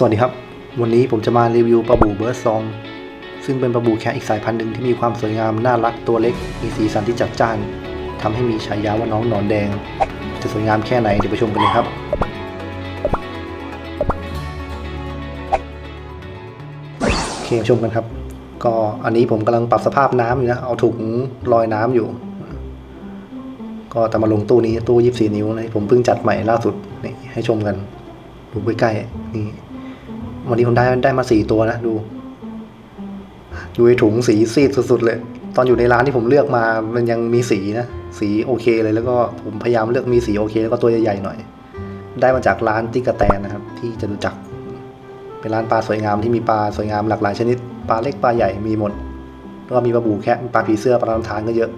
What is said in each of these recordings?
สวัสดีครับ วันนี้ผมจะมารีวิวปลาบูเบิร์ดซอง ซึ่งเป็นปลาบูแคะอีกสายพันธุ์หนึ่งที่มีความสวยงามน่ารักตัวเล็ก มีสีสันที่จัดจ้านทำให้มีฉายาว่าน้องหนอนแดง จะสวยงามแค่ไหนเดี๋ยวไปชมกันเลยครับ โอเคชมกันครับ ก็อันนี้ผมกำลังปรับสภาพน้ำอยู่นะ เอาถุงลอยน้ำอยู่ ก็แต่มาลงตู้นี้ตู้ 24 นิ้วนะผมเพิ่งจัดใหม่ล่าสุดนี่ให้ชมกันดูใกล้ๆนี่ วันนี้ผมได้ได้มาสี่ตัวนะดูอยู่ในถุงสีซีดสุดๆเลย ตอนอยู่ในร้านที่ผมเลือกมามันยังมีสีนะ สีโอเคเลยแล้วก็ผมพยายามเลือกมีสีโอเค แล้วก็ตัวใหญ่ๆหน่อย ได้มาจากร้านติ๊กกะแตนนะครับ ที่จะรู้จัก เป็นร้านปลาสวยงามที่มีปลาสวยงามหลากหลายชนิดปลาเล็กปลาใหญ่มีหมดแล้วก็มีปลาบูแคะปลาผีเสื้อปลาลำธารก็เยอะ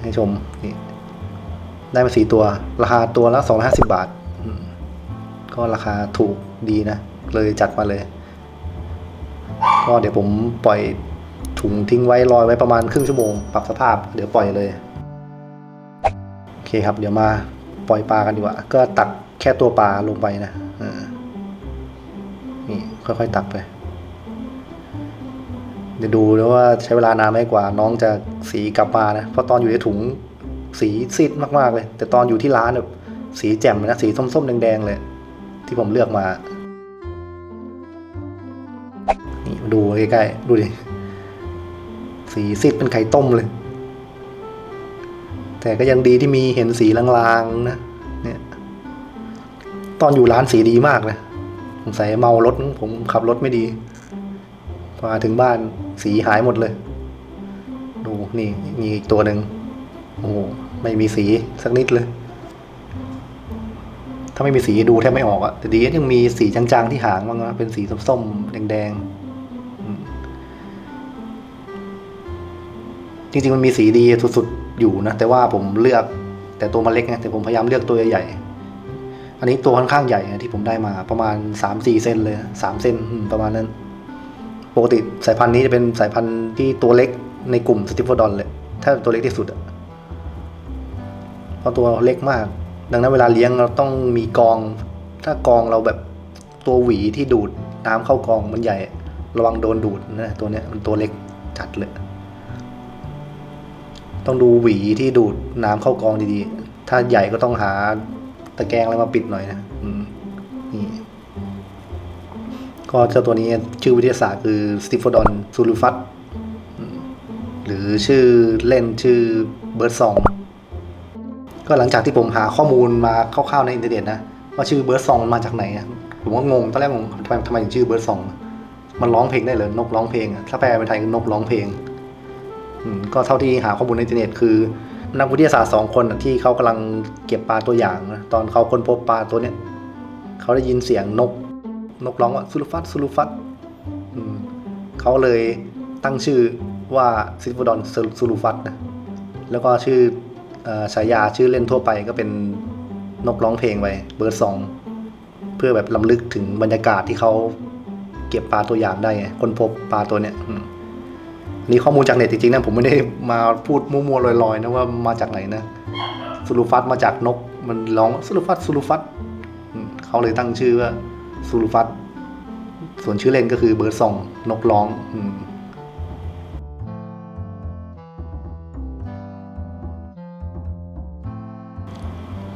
ให้ชมนี่ได้มาสี่ตัว ราคาตัวละสองร้อยห้าสิบบาท ก็ราคาถูกดีนะ เลยจัดมาเลย ก็เดี๋ยวผมปล่อยถุงทิ้งไว้ลอยไว้ประมาณครึ่งชั่วโมง ปรับสภาพ เดี๋ยวปล่อยเลยโอเคครับ เดี๋ยวมาปล่อยปลากันดีกว่า ก็ตักแค่ตัวปลาลงไปนะอ่านี่ค่อยๆตักไป เดี๋ยวดูแล้วว่าใช้เวลานานไหมกว่า น้องจะสีกลับมานะ เพราะตอนอยู่ในถุงสีซีดมากๆเลย แต่ตอนอยู่ที่ร้านแบบสีแจ่มเลยนะ สีส้มๆแดงๆเลย ที่ผมเลือกมา นี่มาดูใกล้ๆ ดูดิ สีซีดเป็นไข่ต้มเลย แต่ก็ยังดีที่มีเห็นสีลางๆนะ เนี่ย ตอนอยู่ร้านสีดีมากนะสงสัยเมารถผมขับรถไม่ดีพอมาถึงบ้านสีหายหมดเลย ดูนี่มีอีกตัวหนึ่งโอ้ไม่มีสีสักนิดเลย ถ้าไม่มีสีดูแทบไม่ออกอะแต่ดียังมีสีจางๆที่หางบ้างนะเป็นสีส้มๆแดงๆจริงๆมันมีสีดีสุดๆอยู่นะแต่ว่าผมเลือกแต่ตัวมันเล็กไงแต่ผมพยายามเลือกตัวใหญ่อันนี้ตัวค่อนข้างใหญ่นะที่ผมได้มาประมาณสามสี่เซนเลยสามเซนประมาณนั้นปกติสายพันธุ์นี้จะเป็นสายพันธุ์ที่ตัวเล็กในกลุ่มสติฟโฟดอนเลย ถ้าตัวเล็กที่สุดอะเพราะตัวเล็กมาก ดังนั้นเวลาเลี้ยงเราต้องมีกอง ถ้ากองเราแบบตัวหวีที่ดูดน้ำเข้ากองมันใหญ่ ระวังโดนดูดนะตัวเนี้ยมันตัวเล็กจัดเลย ต้องดูหวีที่ดูดน้ำเข้ากองดีๆ ถ้าใหญ่ก็ต้องหาตะแกรงอะไรมาปิดหน่อยนะนี่ก็เจ้าตัวนี้ชื่อวิทยาศาสตร์คือสติฟโฟดอนซูลูฟัตหรือชื่อเล่นชื่อเบิร์ดซอง ก็หลังจากที่ผมหาข้อมูลมาคร่าวๆในอินเทอร์เน็ตนะว่าชื่อเบิร์ดซองมาจากไหนอะผมก็งงตอนแรกงงทำไมทำไมถึงชื่อเบิร์ดซองมันร้องเพลงได้เหรอนกร้องเพลงถ้าแปลเป็นไทยคือนกร้องเพลงก็เท่าที่หาข้อมูลในอินเทอร์เน็ตคือ นักวิทยาศาสตร์สองคนที่เขากำลังเก็บปลาตัวอย่างนะตอนเขาค้นพบปลาตัวเนี้ยเขาได้ยินเสียงนก นกร้องว่าซูลูฟัตซูลูฟัตเขาเลยตั้งชื่อว่าซิฟดอนซูลูฟัตนะแล้วก็ชื่อ ฉายาชื่อเล่นทั่วไปก็เป็นนกร้องเพลงไปเบิร์ดซองเพื่อแบบลำลึกถึงบรรยากาศที่เขาเก็บปลาตัวอย่างได้ไงคนพบปลาตัวเนี้ยนี่ข้อมูลจากเน็ตจริงๆนะผมไม่ได้มาพูดมั่วๆลอยๆนะว่ามาจากไหนนะซูลูฟัตมาจากนก มันร้องซูลูฟัตซูลูฟัตเขาเลยตั้งชื่อว่าซูลูฟัตส่วนชื่อเล่นก็คือเบิร์ดซองนกร้องอม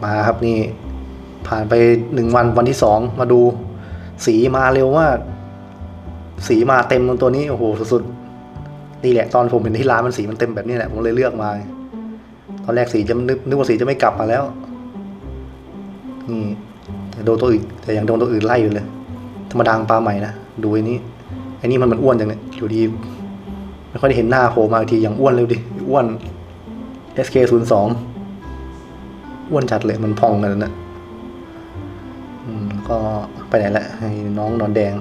มาครับนี่ ผ่านไปหนึ่งวันวันที่สองมาดู สีมาเร็วมาก สีมาเต็มตัวนี้โอ้โหสุดๆนี่แหละตอนผมเห็นที่ร้านมันสีมันเต็มแบบนี้แหละผมเลยเลือกมา ตอนแรกสีจะนึกนึกว่าสีจะไม่กลับมาแล้วนี่แต่โดนตัวอื่นแต่ยังโดนตัวอื่นไล่อยู่เลย ธรรมดาปลาใหม่นะดูไอ้นี้ไอ้นี่มันมันอ้วนจังเนี่ยอยู่ดีไม่ค่อยได้เห็นหน้าโผล่มาทีอย่างอ้วนเลยดิอ้วน SK 0 2 อ้วนจัดเลยมันพองกันนะอืมก็ไปไหนละให้น้องนอนแดง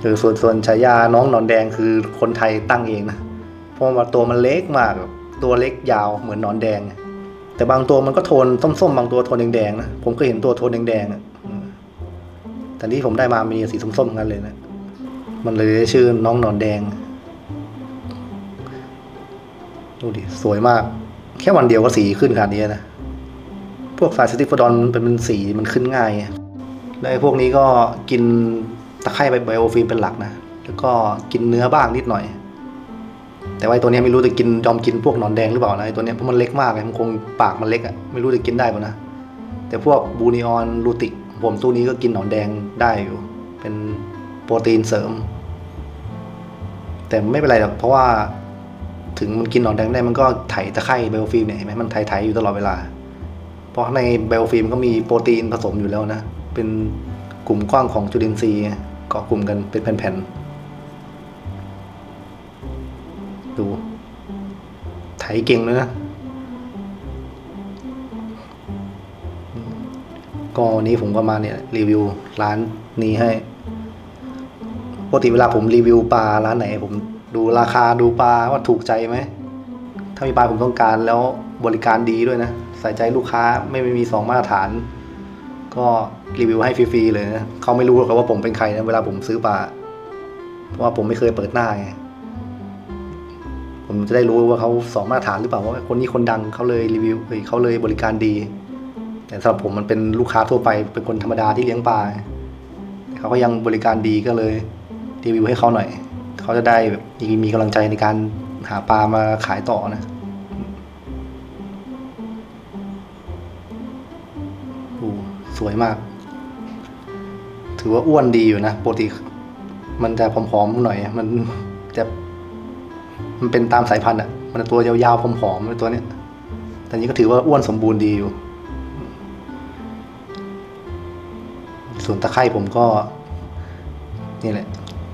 เออส่วนส่วนฉายาน้องนอนแดงคือคนไทยตั้งเองนะเพราะว่าตัวมันเล็กมาก ตัวเล็กยาวเหมือนนอนแดง แต่บางตัวมันก็โทนส้มๆบางตัวโทนแดงๆนะผมก็เห็นตัวโทนแดงๆอะแต่ที่ผมได้มามีสีส้มๆกันเลยนะมันเลยได้ชื่อน้องนอนแดงดูดิสวยมาก แค่วันเดียวก็สีขึ้นขนาดนี้นะ พวกสายสติฟโฟดอนเป็นสีมันขึ้นง่ายแล้วไอ้พวกนี้ก็กินตะไคร่ไบโอฟิล์มเป็นหลักนะ แล้วก็กินเนื้อบ้างนิดหน่อย แต่ว่าตัวนี้ไม่รู้จะกินยอมกินพวกหนอนแดงหรือเปล่านะไอ้ตัวนี้เพราะมันเล็กมากเลยมันคงปากมันเล็กอะ่ะไม่รู้จะกินได้ป่ะนะ แต่พวกบูนิออนลูติกผมตู้นี้ก็กินหนอนแดงได้อยู่ เป็นโปรตีนเสริม แต่ไม่เป็นไรหรอกเพราะว่าถึงมันกินหนอนแดงได้มันก็ไถตะไคร่ไบโอฟิล์มเนี่ยเห็นไหมมันไถๆอยู่ตลอดเวลา เพราะในไบโอฟิล์มก็มีโปรตีนผสมอยู่แล้วนะ เป็นกลุ่มกว้างของจุลินทรีย์เกาะกลุ่มกันเป็นแผ่นๆ ดูไถเก่งเลยนะ ก็วันนี้ผมก็มาเนี่ย รีวิวร้านนี้ให้ปกติเวลาผมรีวิวปลาร้านไหน ผมดูราคาดูปลาว่าถูกใจไหม ถ้ามีปลาผมต้องการแล้วบริการดีด้วยนะ ใส่ใจลูกค้าไม่มีสองมาตรฐาน ก็รีวิวให้ฟรีๆเลยนะเขาไม่รู้หรอกว่าผมเป็นใครนะเวลาผมซื้อปลาเพราะว่าผมไม่เคยเปิดหน้าไงผมจะได้รู้ว่าเขาสองมาตรฐานหรือเปล่าว่าคนนี้คนดังเขาเลยรีวิวเฮ้ยเขาเลยบริการดี แต่สำหรับผมมันเป็นลูกค้าทั่วไปเป็นคนธรรมดาที่เลี้ยงปลาเขาก็ยังบริการดีก็เลยรีวิวให้เขาหน่อยเขาจะได้แบบมีกำลังใจในการหาปลามาขายต่อนะ วยมาก ถือว่าอ้วนดีอยู่นะปกติมันจะผอมๆหน่อย มันจะมันเป็นตามสายพันธุ์อะ มันตัวยาวๆผอมๆตัวเนี้ย แต่นี้ก็ถือว่าอ้วนสมบูรณ์ดีอยู่ ส่วนตะไคร่ผมก็ นี่แหละ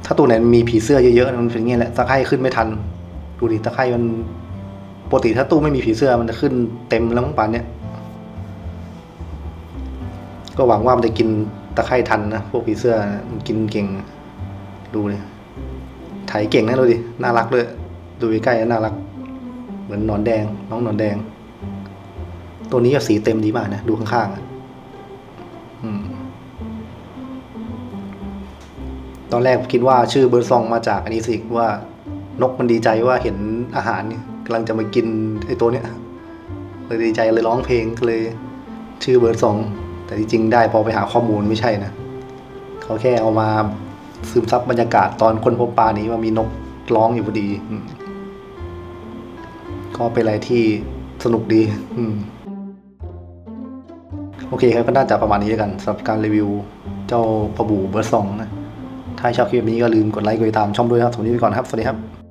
ถ้าตัวไหนมีผีเสื้อเยอะๆมันเป็นอย่างนี้แหละตะไคร่ขึ้นไม่ทัน ดูดิตะไคร่มันปกติถ้าตู้ไม่มีผีเสื้อมันจะขึ้นเต็มแล้วมั้งป่านเนี้ย ก็หวังว่ามันจะกินตะไคร่ทันนะ พวกผีเสื้อมันกินเก่ง ดูเลยไถเก่งนะดูดิ น่ารักด้วย ดูใกล้ๆน่ารัก เหมือนหนอนแดง น้องหนอนแดง ตัวนี้ก็สีเต็มดีมากนะ ดูข้างๆอืมตอนแรกคิดว่าชื่อเบิร์ซองมาจากอันนี้สิว่านกมันดีใจว่าเห็นอาหารกำลังจะมากินไอ้ตัวเนี้ยเลยดีใจเลยร้องเพลงเลย ชื่อเบิร์ซอง แต่ที่จริงได้พอไปหาข้อมูลไม่ใช่นะเขาแค่เอามาซึมซับบรรยากาศตอนคนพบปลานี้ว่ามีนกร้องอยู่พอดีก็เป็นอะไรที่สนุกดี อืมโอเคครับก็น่าจะประมาณนี้แล้วกันสำหรับการรีวิว เจ้าปลาบูเบอร์สองนะ ถ้าชอบคลิปนี้ก็ลืมกดไลค์กดติดตามช่องด้วยนะครับสวัสดีไปก่อนครับ สวัสดีครับ